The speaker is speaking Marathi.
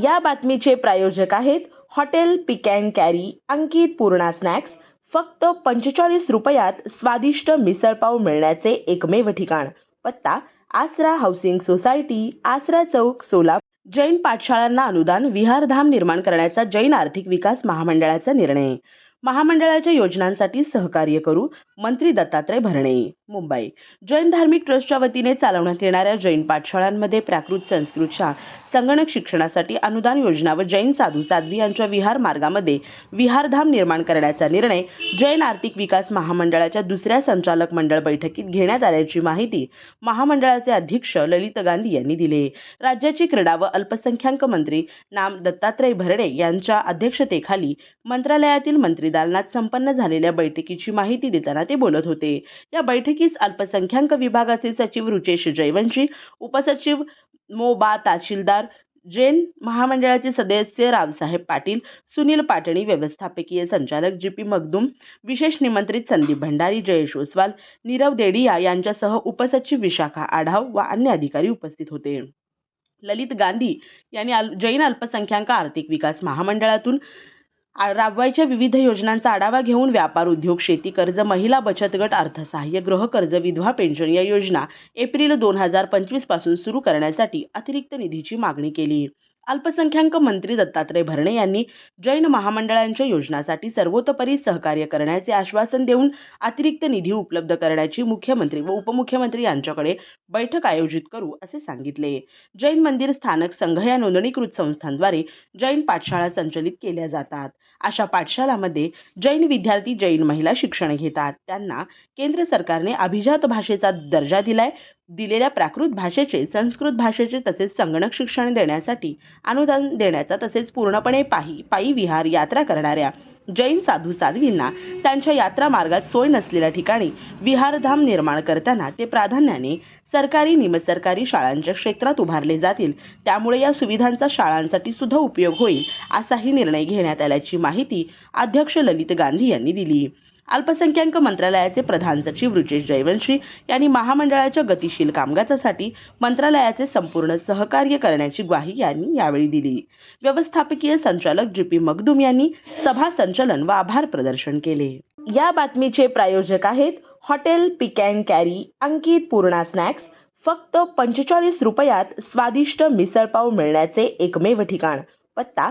या बातमीचे प्रायोजक आहेत hotel pick and carry Ankit Purna snacks. फक्त पंचेचाळीस रुपयात स्वादिष्ट मिसळपाव मिळण्याचे एकमेव ठिकाण. पत्ता आसरा हाऊसिंग सोसायटी आसरा चौक सोलापूर. जैन पाठशाळांना अनुदान विहारधाम निर्माण करण्याचा जैन आर्थिक विकास महामंडळाचा निर्णय. महामंडळाच्या योजनांसाठी सहकार्य करू मंत्री दत्तात्रय भरणे. मुंबई. जैन धार्मिक ट्रस्टच्या वतीने चालवण्यात येणाऱ्या जैन पाठशाळांमध्ये प्राकृत संस्कृतच्या संगणक शिक्षणासाठी अनुदान योजना व जैन साधू साध्वी यांच्या विहार मार्गामध्ये विहारधाम निर्माण करण्याचा निर्णय जैन आर्थिक विकास महामंडळाच्या दुसऱ्या संचालक मंडळ बैठकीत घेण्यात आल्याची माहिती महामंडळाचे अध्यक्ष ललित गांधी यांनी दिली. राज्याचे क्रीडा व अल्पसंख्याक मंत्री नाम दत्तात्रय भरणे यांच्या अध्यक्षतेखाली मंत्रालयातील मंत्रिदालनात संपन्न झालेल्या बैठकीची माहिती देताना ते बोलत होते. या बैठकीस अल्पसंख्याक विभागाचे सचिव रुचेश जयवंशी उपसचिव मोबा तहसीलदार जैन महामंडळाचे सदस्य रावसाहेब पाटील सुनील पाटणी व्यवस्थापकीय संचालक जी पी मगदूम विशेष निमंत्रित संदीप भंडारी जयेश ओसवाल नीरव देडिया यांच्यासह उपसचिव विशाखा आढाव व अन्य अधिकारी उपस्थित होते. ललित गांधी यांनी अल जैन अल्पसंख्याक आर्थिक विकास महामंडळातून राबवायच्या विविध योजनांचा आढावा घेऊन व्यापार उद्योग शेती कर्ज महिला बचत गट अर्थसहाय्य गृहकर्ज विधवा पेन्शन या योजना एप्रिल दोन हजार पंचवीसपासून सुरू करण्यासाठी अतिरिक्त निधीची मागणी केली. अल्पसंख्याक मंत्री दत्तात्रय भरणे यांनी जैन महामंडळांच्या योजनासाठी सर्वतोपरी सहकार्य करण्याचे आश्वासन देऊन अतिरिक्त निधी उपलब्ध करण्याची मुख्यमंत्री व उपमुख्यमंत्री यांच्याकडे बैठक आयोजित करू असे सांगितले. जैन मंदिर स्थानक संघ या नोंदणीकृत संस्थांद्वारे जैन पाठशाळा संचलित केल्या जातात. अशा पाठशालामध्ये जैन विद्यार्थी जैन महिला शिक्षण घेतात. त्यांना केंद्र सरकारने अभिजात भाषेचा दर्जा दिलाय. दिलेल्या प्राकृत भाषेचे संस्कृत भाषेचे तसेच संगणक शिक्षण देण्यासाठी अनुदान देण्याचा तसेच पूर्णपणे पायी पायी विहार यात्रा करणाऱ्या जैन साधू साध्वींना त्यांच्या यात्रा मार्गात सोय नसलेल्या ठिकाणी विहारधाम निर्माण करताना ते प्राधान्याने सरकारी निमसरकारी शाळांच्या क्षेत्रात उभारले जातील. त्यामुळे या सुविधांचा शाळांसाठी सुद्धा उपयोग होईल असाही निर्णय घेण्यात आल्याची माहिती अध्यक्ष ललित गांधी यांनी दिली. अल्पसंख्याक मंत्रालयाचे प्रधान सचिव रुचेश जयवंशी यांनी महामंडळाच्या गतिशील कामकाजासाठी मंत्रालयाचे संपूर्ण सहकार्य करण्याची ग्वाही यांनी यावेळी दिली. व्यवस्थापकीय संचालक जी पी मगदूम यांनी सभा संचलन व आभार प्रदर्शन केले. या बातमीचे प्रायोजक आहेत hotel pick and carry Ankit Purna snacks फक्त पंचेचाळीस रुपयात स्वादिष्ट मिसळपाव मिळण्याचे एकमेव ठिकाण पत्ता